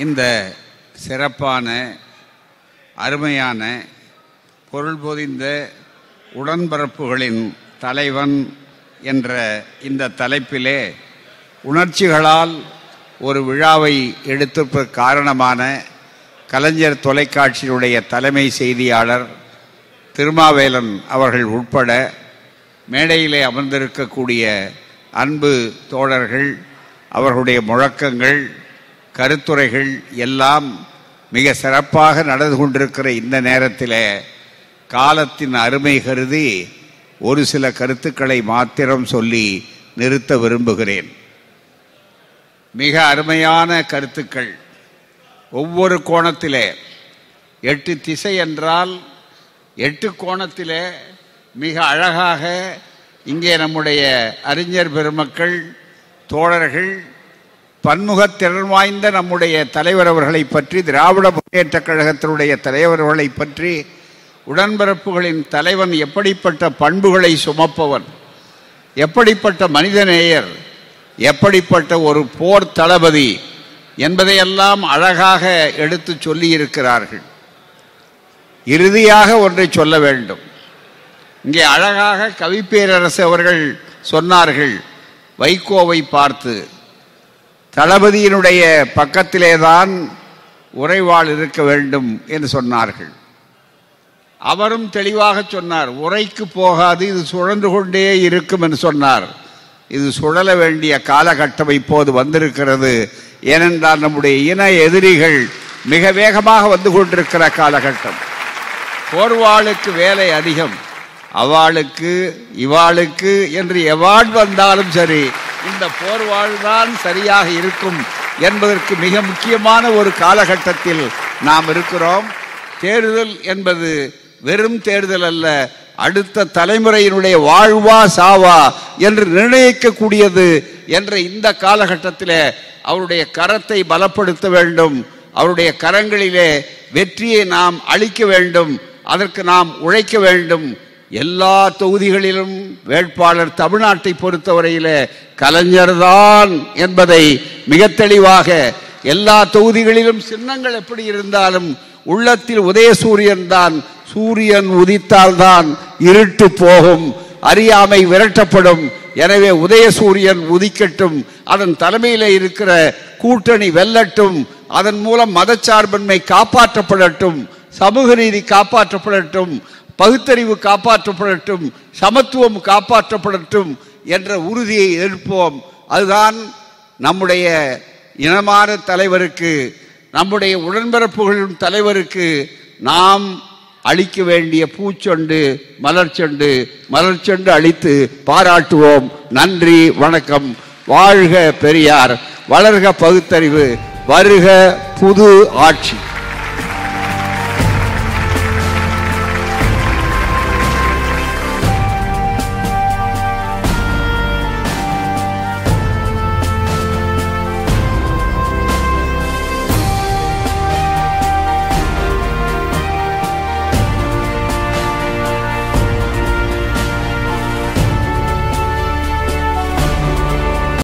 இந்த சிறப்பான அருமையான பொருள் பொதிந்த உடன்பரப்புகளின் தலைவன் என்ற இந்த தலைப்பிலே உணர்ச்சிகளால் ஒரு விழாவை எடுத்திருப்ப காரணமான கலைஞர் தொலைக்காட்சியினுடைய தலைமை செய்தியாளர் திருமாவேலன் அவர்கள் உட்பட மேடையிலே அமர்ந்திருக்கக்கூடிய அன்பு தோழர்கள் அவர்களுடைய முழக்கங்கள் கருத்துரைகள் எல்லாம் மிக சிறப்பாக நடந்து கொண்டிருக்கிற இந்த நேரத்தில் காலத்தின் அருமை கருதி ஒரு சில கருத்துக்களை மாத்திரம் சொல்லி நிறுத்த விரும்புகிறேன். மிக அருமையான கருத்துக்கள். ஒவ்வொரு கோணத்திலே எட்டு திசை என்றால் எட்டு கோணத்திலே மிக அழகாக இங்கே நம்முடைய அறிஞர் பெருமக்கள் தோழர்கள் பன்முகத்திறன் வாய்ந்த நம்முடைய தலைவர் அவர்களை பற்றி திராவிட முன்னேற்றக் கழகத்தினுடைய தலைவர்களை பற்றி உடன்பிறப்புகளின் தலைவன் எப்படிப்பட்ட பண்புகளை சுமப்பவன் எப்படிப்பட்ட மனிதநேயர் எப்படிப்பட்ட ஒரு போர் தளபதி என்பதையெல்லாம் அழகாக எடுத்து சொல்லியிருக்கிறார்கள். இறுதியாக ஒன்றை சொல்ல வேண்டும். இங்கே அழகாக கவிப்பேரரசு அவர்கள் சொன்னார்கள் வைகோவை பார்த்து தளபதியினுடைய பக்கத்திலேதான் உறைவாள் இருக்க வேண்டும் என்று சொன்னார்கள். அவரும் தெளிவாக சொன்னார் உரைக்கு போகாது இது சுழன்று கொண்டே இருக்கும் என்று சொன்னார். இது சுழல வேண்டிய காலகட்டம் இப்போது வந்திருக்கிறது. ஏனென்றால் நம்முடைய இன எதிரிகள் மிக வேகமாக வந்து கொண்டிருக்கிற காலகட்டம். போர்வாளுக்கு வேலை அதிகம். அவாளுக்கு இவாளுக்கு என்று எவாள் வந்தாலும் சரி இந்த போர்வாள் தான் சரியாக இருக்கும் என்பதற்கு மிக முக்கியமான ஒரு காலகட்டத்தில் நாம் இருக்கிறோம். தேர்தல் என்பது வெறும் தேர்தல் அல்ல அடுத்த தலைமுறையினுடைய வாழ்வா சாவா என்று நிர்ணயிக்கக்கூடியது என்ற இந்த காலகட்டத்தில் அவருடைய கரத்தை பலப்படுத்த வேண்டும். அவருடைய கரங்களிலே வெற்றியை நாம் அளிக்க வேண்டும். அதற்கு நாம் உழைக்க வேண்டும். எல்லா தொகுதிகளிலும் வேட்பாளர் தமிழ்நாட்டை பொறுத்தவரையில் கலைஞர்தான் என்பதை மிக தெளிவாக எல்லா தொகுதிகளிலும் சின்னங்கள் எப்படி இருந்தாலும் உள்ளத்தில் உதயசூரியன் தான் சூரியன் உதித்தால்தான் இருட்டு போகும் அறியாமை விரட்டப்படும். எனவே உதயசூரியன் உதிக்கட்டும் அதன் தலைமையில் இருக்கிற கூட்டணி வெல்லட்டும் அதன் மூலம் மதச்சார்பின்மை காப்பாற்றப்படட்டும் சமூக நீதி காப்பாற்றப்படட்டும் பகுத்தறிவு காப்பாற்றப்படட்டும் சமத்துவம் காப்பாற்றப்படட்டும் என்ற உறுதியை எழுப்போம். அதுதான் நம்முடைய இனமான தலைவருக்கு நம்முடைய உடன்பிறப்புகளின் தலைவருக்கு நாம் அளிக்க வேண்டிய பூச்சொண்டு மலர்ச்சொண்டு மலர்ச்சொண்டு அளித்து பாராட்டுவோம். நன்றி வணக்கம். வாழ்க பெரியார். வளர்க பகுத்தறிவு. வருக புது ஆட்சி.